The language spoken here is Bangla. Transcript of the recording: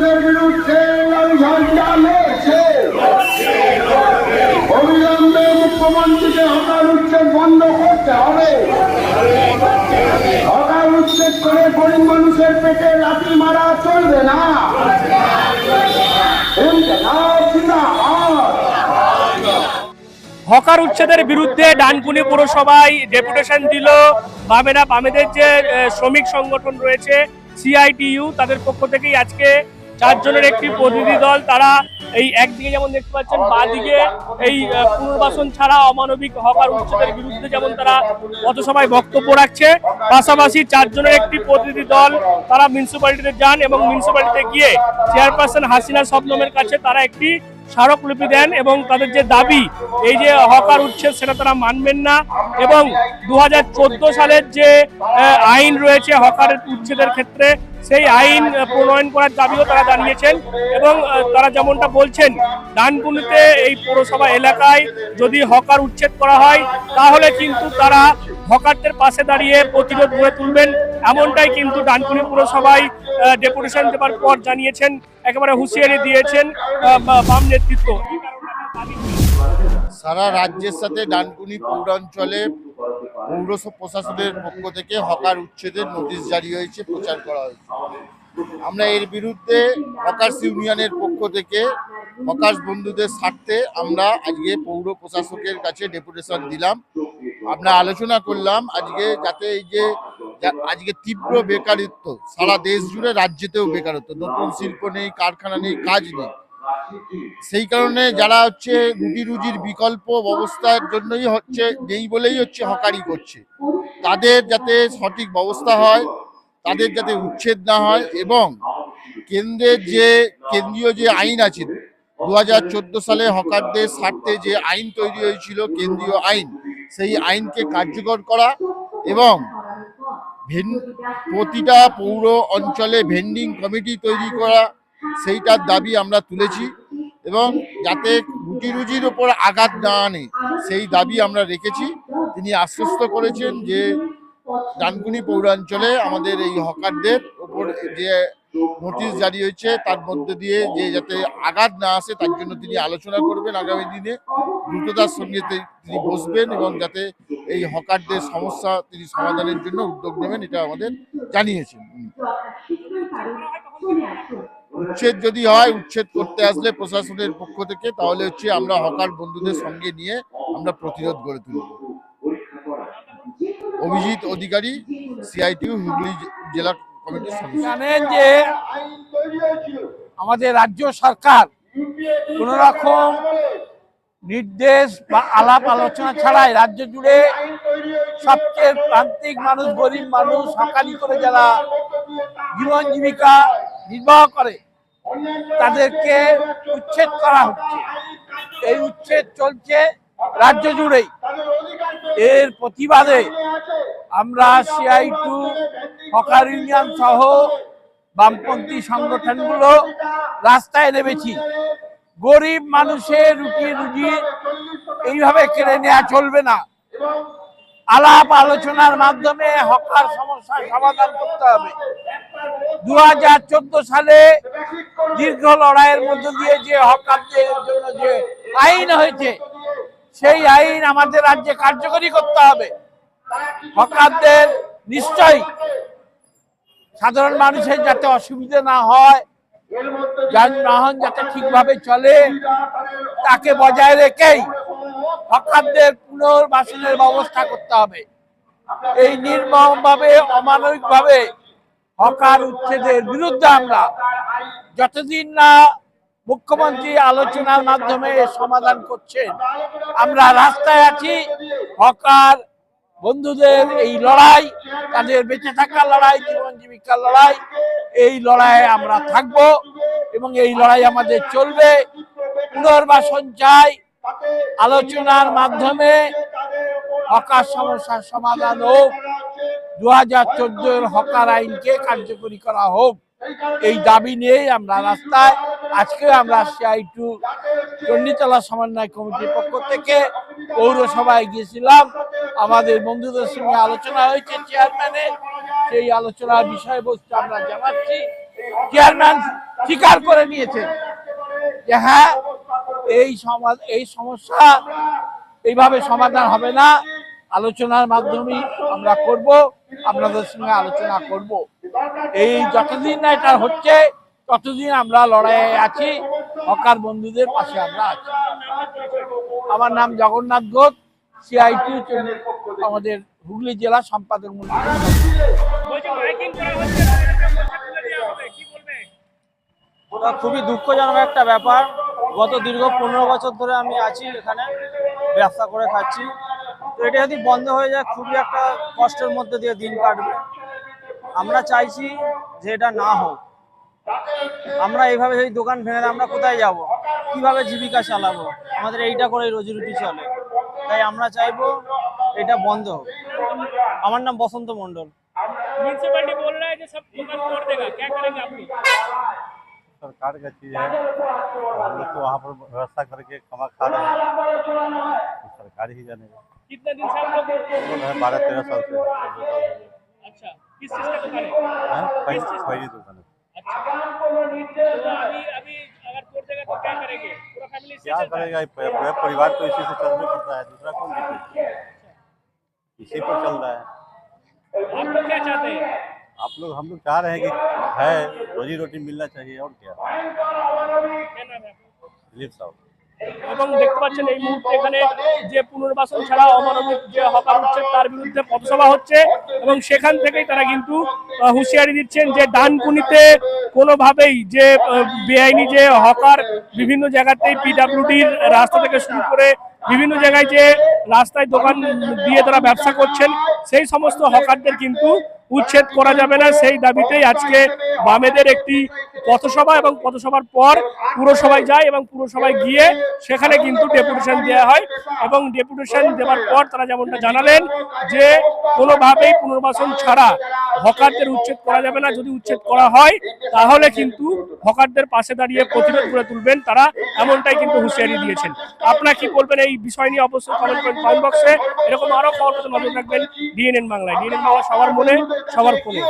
উচ্ছেদের বিরুদ্ধে ঝান্ডা লড়ছে অবিলম্বে মুখ্যমন্ত্রীকে হকার উচ্ছেদ বন্ধ করতে হবে। হকার উচ্ছেদ করে গরিব মানুষের পেটে লাঠি মারা চলবে না। হকার উচ্ছেদের বিরুদ্ধে ডানকুনি পুরসভায় ডেপুটেশন দিল বামেরা, বামেদের যে শ্রমিক সংগঠন রয়েছে, সিআইটিইউ, তাদের পক্ষ থেকেই আজকে চারজনের একটি প্রতিনিধি দল, তারা এই একদিকে যেমন দেখতে পাচ্ছেন, বাদিকে এই পুনর্বাসন ছাড়া অমানবিক হকার উচ্ছেদের বিরুদ্ধে যেমন তারা পথসভায় বক্তব্য রাখছে, পাশাপাশি চারজনের একটি প্রতিনিধি দল, তারা মিউনিসিপ্যালিটিতে যান এবং মিউনিসিপ্যালিটিতে গিয়ে চেয়ারপারসন হাসিনা শবনমের কাছে তারা একটি স্মারকলিপি দেন এবং তাদের যে দাবি, এই যে হকার উচ্ছেদ সেটা তারা মানবেন না এবং দু হাজার চোদ্দ সালের যে আইন রয়েছে হকার উচ্ছেদের ক্ষেত্রে সেই আইন প্রণয়ন করার দাবিও তারা জানিয়েছেন এবং তারা যেমনটা বলছেন, ডানকুনিতে এই পৌরসভা এলাকায় যদি হকার উচ্ছেদ করা হয়, তাহলে কিন্তু তারা হকারদের পাশে দাঁড়িয়ে প্রতিরোধ গড়ে তুলবেন। এমনটাই কিন্তু ডানকুনি পুরসভায় ডেপুটেশন দেওয়ার পর জানিয়েছেন, একেবারে হুঁশিয়ারি দিয়েছেন বাম নেতৃত্ব। সারা রাজ্যের সাথে ডানকুনি পৌরাঞ্চলে পৌর প্রশাসনের পক্ষ থেকে হকার উচ্ছেদের নোটিশ জারি হয়েছে, প্রচার করা হয়েছে। আমরা এর বিরুদ্ধে হকার্স ইউনিয়নের পক্ষ থেকে হকার্স বন্ধুদের স্বার্থে আমরা আজকে পৌর প্রশাসকের কাছে ডেপুটেশন দিলাম। আমরা আলোচনা করলাম আজকে যাতে এই যে আজকে তীব্র বেকারিত্ব, সারা দেশ জুড়ে রাজ্যেতেও বেকারত্ব, নতুন শিল্প নেই, কারখানা নেই, কাজ নেই। সেই কারণে যারা হচ্ছে রুটি রুজির বিকল্প ব্যবস্থার জন্যই হচ্ছে, নেই বলেই হচ্ছে হকারি করছে। তাদের যাতে সঠিক ব্যবস্থা হয়, তাদের যাতে উচ্ছেদ না হয় এবং কেন্দ্রের যে, কেন্দ্রীয় যে আইন আছে দু হাজার চোদ্দ সালে হকারদের স্বার্থে যে আইন তৈরি হয়েছিল, কেন্দ্রীয় আইন, সেই আইনকে কার্যকর করা এবং প্রতিটা পৌর অঞ্চলে ভেন্ডিং কমিটি তৈরি করা সেইটার দাবি আমরা তুলেছি এবং যাতে রুটি রুজির ওপর আঘাত না আনে, সেই দাবি আমরা রেখেছি তিনি আশ্বস্ত করেছেন যে ডানকুনি পৌরাঞ্চলে আমাদের এই হকারদের ওপর যে নোটিশ জারি হয়েছে, তার মধ্যে দিয়ে যে যাতে আঘাত না আসে, তার জন্য তিনি আলোচনা করবেন আগামী দিনে দ্রুততার সঙ্গে তিনি বসবেন এবং যাতে এই হকারদের সমস্যা তিনি সমাধানের জন্য উদ্যোগ নেবেন, এটা আমাদের জানিয়েছেন। উচ্ছেদ যদি হয়, উচ্ছেদ করতে আসলে প্রশাসনের পক্ষ থেকে, তাহলে হচ্ছে আমরা হকার বন্ধুদের সঙ্গে নিয়ে আমরা প্রতিরোধ গড়ে তুলব। অভিজিৎ অধিকারী সিআইটিউ হুগলি জেলা কমিটির সদস্য। জানেন যে আমাদের রাজ্য সরকার কোন রকম নির্দেশ বা আলাপ আলোচনা ছাড়াই রাজ্য জুড়ে সবচেয়ে প্রান্তিক মানুষ, গরিব মানুষ সকালি করে যারা জীবন জীবিকা নির্বাহ করে তাদেরকে উচ্ছেদ করা হচ্ছে। এই উচ্ছেদ চলছে রাজ্য জুড়েই। এর প্রতিবাদে আমরা সিআই টু হকার ইউনিয়ন সহ বামপন্থী সংগঠনগুলো রাস্তায় নেমেছি। গরিব মানুষের রুটি রুজি এইভাবে কেড়ে নেওয়া চলবে না। আলাপ আলোচনার মাধ্যমে হকার সমস্যার সমাধান করতে হবে। দু হাজার চোদ্দ সালে দীর্ঘ লড়াইয়ের মধ্য দিয়ে যে হকারদের জন্য যে আইন হয়েছে, সেই আইন আমাদের রাজ্যে কার্যকরী করতে হবে। হকারদের নিশ্চয়ই সাধারণ মানুষের যাতে অসুবিধা না হয়, যানবাহন যাতে ঠিকভাবে চলে, তাকে বজায় রেখেই হকারদের পুনর্বাসনের ব্যবস্থা করতে হবে। এই নির্মমভাবে, অমানবিকভাবে হকার উচ্ছেদের বিরুদ্ধে আমরা যতদিন না মুখ্যমন্ত্রী আলোচনার মাধ্যমে সমাধান করছেন, আমরা রাস্তায় আছি। হকার বন্ধুদের এই লড়াই, তাদের বেঁচে থাকার লড়াই, জীবন জীবিকার লড়াই, এই লড়াইয়ে আমরা থাকব এবং এই লড়াই আমাদের চলবে। পুনর্বাসন চাই। আলোচনার মাধ্যমে হকার সমস্যার সমাধান হোক দু হাজার চোদ্দোর হকার আইনকে কার্যকরী করা হোক। এই দাবি নিয়েই আমরা রাস্তায় আজকে আমরা সিআই টু চণ্ডীতলা সমন্বয় কমিটির পক্ষ থেকে পৌরসভায় গিয়েছিলাম। আমাদের বন্ধুদের সঙ্গে আলোচনা হয়েছে চেয়ারম্যানের। সেই আলোচনার বিষয়বস্তু আমরা জানাচ্ছি। চেয়ারম্যান স্বীকার করে নিয়েছে যে হ্যাঁ এই সমাজ, এই সমস্যা এইভাবে সমাধান হবে না। আলোচনার মাধ্যমে আমরা করব, আপনাদের সঙ্গে আলোচনা করব। এই যতদিন না এটা হচ্ছে, ততদিন আমরা লড়াইয়ে আছি, হকার বন্ধুদের পাশে আমরা আছি। আমার নাম জগন্নাথ ঘোষ সিআইটি আমাদের হুগলি জেলা সম্পাদক খুবই দুঃখজনক একটা ব্যাপার। গত দীর্ঘ পনেরো বছর ধরে আমি আছি এখানে ব্যবসা করে খাচ্ছি তো এটা যদি বন্ধ হয়ে যায় খুবই একটা কষ্টের মধ্যে দিয়ে দিন কাটবে আমরা চাইছি যে এটা না হোক আমরা এইভাবে যদি দোকান ভেঙে দেয় আমরা কোথায় যাব কিভাবে জীবিকা চালাবো আমাদের এইটা করে রুজি রুটি চলে তাই আমরা চাইবো এটা বন্ধ হোক আমার নাম বসন্ত মণ্ডল म्यूनसिपैलिटी बोल रहा है कि सब दुकान तोड़ देगा क्या करेंगे आप लोग सरकार का चीज़ है। हम लोग तो वहाँ पर व्यवस्था करके कमा खा रहे हैं। तो सरकार ही जानेगा कितने दिन से आप लोग लोग हैं बारह तेरह साल से। अच्छा किस चीज़ का दुकान है? पहली पहली दुकान है। अच्छा। तो अभी अभी अगर तोड़ देगा तो क्या करेंगे? पूरा फैमिली क्या करेगा? पूरा पूरा परिवार तो इसी से चलने पड़ता है दूसरा कौन जीतेगा इसी पर चल रहा है। आप लोग क्या चाहते हैं? आप लोग हम लोग चाह रहे हैं कि है रोजी रोटी मिलना चाहिए और क्या क्या नाम है आपका? दिलीप साहब এবং দেখতে পাচ্ছেন এই মুহূর্তে এখানে যে পুনর্বাসন ছাড়া অমানবিক যে হকার উচ্ছেদ তার বিরুদ্ধে পথসভা হচ্ছে এবং সেখান থেকেই তারা কিন্তু আহ, হুঁশিয়ারি দিচ্ছেন যে ডানকুনিতে কোনোভাবেই যে আহ, বেআইনি যে হকার বিভিন্ন জায়গাতেই পিডাব্লিউডির রাস্তা থেকে শুরু করে বিভিন্ন জায়গায় যে রাস্তায় দোকান দিয়ে তারা ব্যবসা করছেন সেই সমস্ত হকারদের কিন্তু উচ্ছেদ করা যাবে না। সেই দাবিতেই আজকে বামেদের একটি পথসভা এবং পথসভার পর পুরসভায় যায় এবং পুরসভায় গিয়ে সেখানে কিন্তু ডেপুটেশন দেওয়া হয় এবং ডেপুটেশন দেওয়ার পর তারা যেমনটা জানালেন যে কোনোভাবেই পুনর্বাসন ছাড়া হকারদের উচ্ছেদ করা যাবে না। যদি উচ্ছেদ করা হয়, তাহলে কিন্তু হকারদের পাশে দাঁড়িয়ে প্রতিরোধ করে তুলবেন তারা। এমনটাই কিন্তু হুঁশিয়ারি দিয়েছেন। আপনারা কি বলবেন এই বিষয় নিয়ে অবশ্যই কমেন্ট করেন কমেন্ট বক্সে এরকম আরও খবর নজর রাখবেন। ডিএনএন বাংলায়। ডিএনএন বাংলা সবার মনে, সবার ফোনে।